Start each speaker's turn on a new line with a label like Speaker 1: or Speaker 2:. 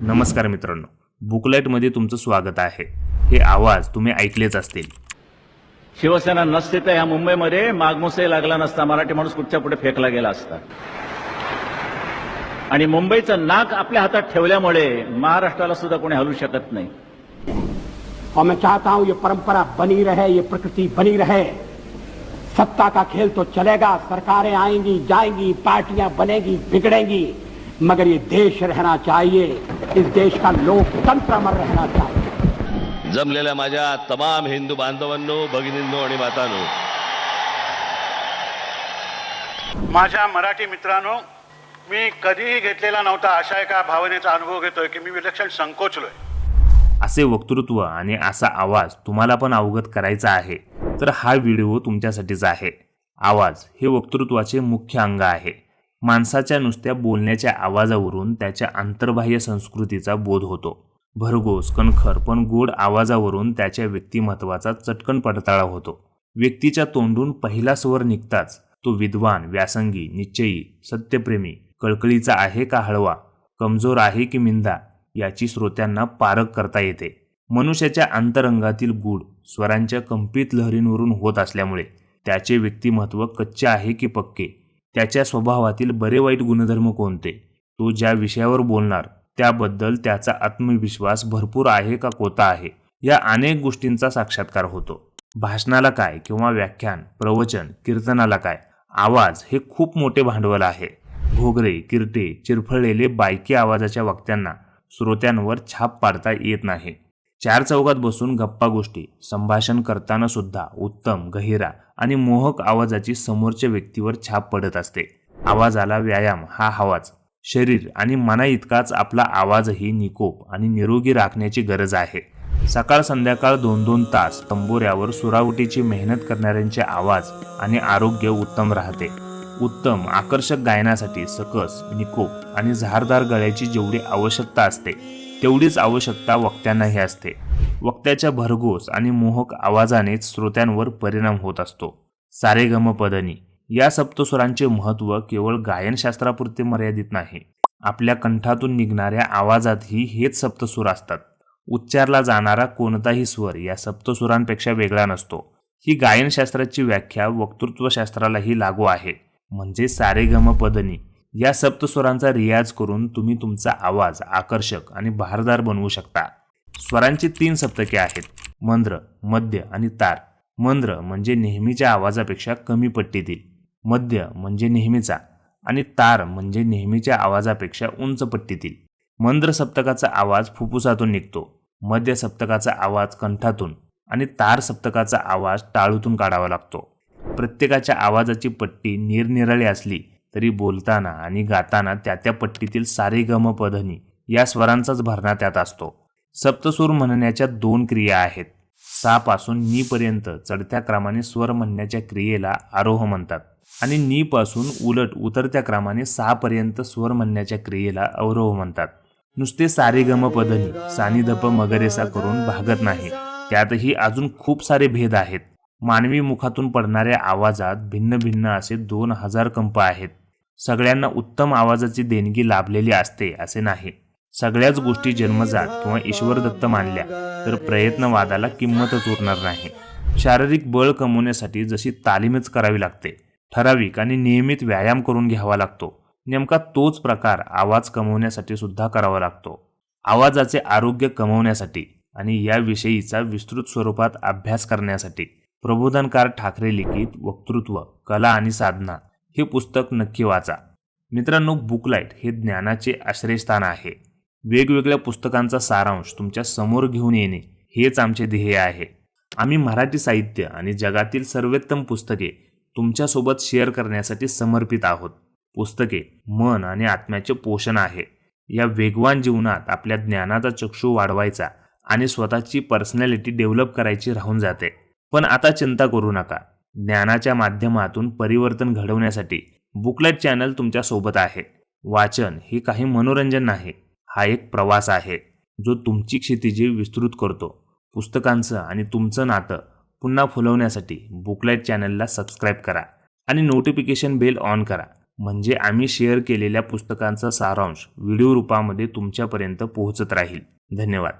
Speaker 1: नमस्कार मित्रांनो. बुकलेटमध्ये तुमचं स्वागत आहे. हे आवाज तुम्ही ऐकलेच असतील.
Speaker 2: शिवसेना नसते तर ह्या मुंबईमध्ये मागमुसे लागला नसता मराठी माणूस कुठच्या पुढे फेकला गेला असता. आणि मुंबईचं नाक आपल्या हातात ठेवल्यामुळे महाराष्ट्राला सुद्धा कोणी हलू शकत नाही.
Speaker 3: और मैं चाहता हूं ये परंपरा बनी रहे ये प्रकृति बनी रहे। सत्ता का खेल तो चलेगा सरकारें आएंगी जाएंगी पार्टियां बनेगी बिगड़ेंगी मगर ये देश रहना चाहिए। इस देश का लोकतंत्र अमर रहना चाहिए।
Speaker 4: जमलेल्या माझ्या तमाम हिंदू बांधवांनो भगिनींनो आणि मातांनो.
Speaker 5: माझ्या मराठी मित्रांनो मी कधीही घेतलेला नव्हता अशा एका भावनेचा अनुभव घेतोय की मी विलक्षण संकोचलोय.
Speaker 1: असे वक्तृत्व आणि असा आवाज तुम्हाला पण अवगत करायचा आहे तर हा व्हिडिओ तुमच्यासाठीच आहे. आवाज हे वक्तृत्वाचे मुख्य अंग आहे. माणसाच्या नुसत्या बोलण्याच्या आवाजावरून त्याच्या आंतरबाह्य संस्कृतीचा बोध होतो. भरघोस कणखर पण गोड आवाजावरून त्याच्या व्यक्तिमत्वाचा चटकन पडताळा होतो. व्यक्तीच्या तोंडून पहिला स्वर निघताच तो विद्वान व्यासंगी निश्चयी सत्यप्रेमी कळकळीचा आहे का हळवा कमजोर आहे की मिंदा याची श्रोत्यांना पारख करता येते. मनुष्याच्या अंतरंगातील गूढ स्वरांच्या कंपित लहरींवरून होत असल्यामुळे त्याचे व्यक्तिमत्व कच्चे आहे की पक्के त्याच्या स्वभावातील बरे वाईट गुणधर्म कोणते? तो ज्या विषयावर बोलणार त्याबद्दल त्याचा आत्मविश्वास भरपूर आहे का कोता आहे? या अनेक गोष्टींचा साक्षात्कार होतो. भाषणाला काय किंवा व्याख्यान प्रवचन कीर्तनाला काय? आवाज हे खूप मोठे भांडवल आहे. घोगरे किरटे चिरफळलेले बायकी आवाजाच्या वक्त्यांना श्रोत्यांवर छाप पाडता येत नाही. चार चौकात बसून गप्पा गोष्टी संभाषण करताना सुद्धा उत्तम गहिरा आणि मोहक आवाजाची समोरच्या व्यक्तीवर छाप पडत असते. आवाजाला व्यायाम हा हवाच. शरीर आणि मना इतकाच आपला आवाजही निकोप आणि निरोगी राखण्याची गरज आहे. सकाळ संध्याकाळ दोन दोन तास तंबोऱ्यावर सुरावटीची मेहनत करणाऱ्यांचे आवाज आणि आरोग्य उत्तम राहते. उत्तम आकर्षक गायनासाठी सकस निकोप आणि झारदार गळ्याची जेवढी आवश्यकता असते तेवढीच आवश्यकता वक्त्यांनाही असते. वक्त्याच्या भरघोस आणि मोहक आवाजानेच श्रोत्यांवर परिणाम होत असतो. सारेगमपदनी या सप्तस्वरांचे महत्त्व केवळ गायनशास्त्रापुरते मर्यादित नाही. आपल्या कंठातून निघणाऱ्या आवाजातही हेच सप्तसूर असतात. उच्चारला जाणारा कोणताही स्वर या सप्तसुरांपेक्षा वेगळा नसतो. ही गायनशास्त्राची व्याख्या वक्तृत्वशास्त्रालाही लागू आहे. म्हणजे सारेगमपदनी या सप्तस्वरांचा रियाज करून तुम्ही तुमचा आवाज आकर्षक आणि बहारदार बनवू शकता. स्वरांची तीन सप्तके आहेत. मंद्र मध्य आणि तार. मंद्र म्हणजे नेहमीच्या आवाजापेक्षा कमी पट्टीतील. मध्य म्हणजे नेहमीचा आणि तार म्हणजे नेहमीच्या आवाजापेक्षा उंच पट्टीतील. मंद्र सप्तकाचा आवाज फुफ्फुसातून निघतो. मध्य सप्तकाचा आवाज कंठातून आणि तार सप्तकाचा आवाज टाळूतून काढावा लागतो. प्रत्येकाच्या आवाजाची पट्टी निरनिराळी असली तरी बोलताना आणि गाताना त्या त्या पट्टीतील सारे गमपधनी या स्वरांचाच भरणा त्यात असतो. सप्तसूर म्हणण्याच्या दोन क्रिया आहेत. सा पासून नी पर्यंत चढत्या क्रमाने स्वर म्हणण्याच्या क्रियेला आरोह म्हणतात आणि नी पासून उलट उतरत्या क्रमाने सहा पर्यंत स्वर म्हणण्याच्या क्रियेला अवरोह म्हणतात. नुसते सारेगम पधनी सानिधप मगरेसा करून भागत नाही. त्यातही अजून खूप सारे भेद आहेत. मानवी मुखातून पडणाऱ्या आवाजात भिन्न भिन्न असे दोन हजार कंप आहेत. सगळ्यांना उत्तम आवाजाची देणगी लाभलेली असते असे नाही. सगळ्याच गोष्टी जन्मजात किंवा ईश्वरदत्त मानल्या तर प्रयत्नवादाला किंमतच उरणार नाही. शारीरिक बळ कमवण्यासाठी जशी तालीमच करावी लागते ठराविक आणि नियमित व्यायाम करून घ्यावा लागतो. नेमका तोच प्रकार आवाज कमवण्यासाठी सुद्धा करावा लागतो. आवाजाचे आरोग्य कमवण्यासाठी आणि याविषयीचा विस्तृत स्वरूपात अभ्यास करण्यासाठी. प्रबोधनकार ठाकरे लिखित वक्तृत्व कला आणि साधना हे पुस्तक नक्की वाचा. मित्रांनो बुकलाईट हे ज्ञानाचे आश्रयस्थान आहे. वेगवेगळ्या पुस्तकांचा सारांश तुमच्यासमोर घेऊन येणे हेच आमचे ध्येय आहे. आम्ही मराठी साहित्य आणि जगातील सर्वोत्तम पुस्तके तुमच्यासोबत शेअर करण्यासाठी समर्पित आहोत. पुस्तके मन आणि आत्म्याचे पोषण आहे. या वेगवान जीवनात आपल्या ज्ञानाचा चक्षू वाढवायचा आणि स्वतःची पर्सनॅलिटी डेव्हलप करायची राहून जाते. पण आता चिंता करू नका. ज्ञानाच्या माध्यमातून परिवर्तन घडवण्यासाठी बुकलेट चॅनल तुमच्यासोबत आहे. वाचन हे काही मनोरंजन नाही. हा एक प्रवास आहे जो तुमची क्षितिजे विस्तृत करतो. पुस्तकांचं आणि तुमचं नातं पुन्हा फुलवण्यासाठी बुकलाईट चॅनलला सबस्क्राईब करा आणि नोटिफिकेशन बेल ऑन करा. म्हणजे आम्ही शेअर केलेल्या पुस्तकांचा सारांश व्हिडिओ रूपामध्ये तुमच्यापर्यंत पोहोचत राहील. धन्यवाद.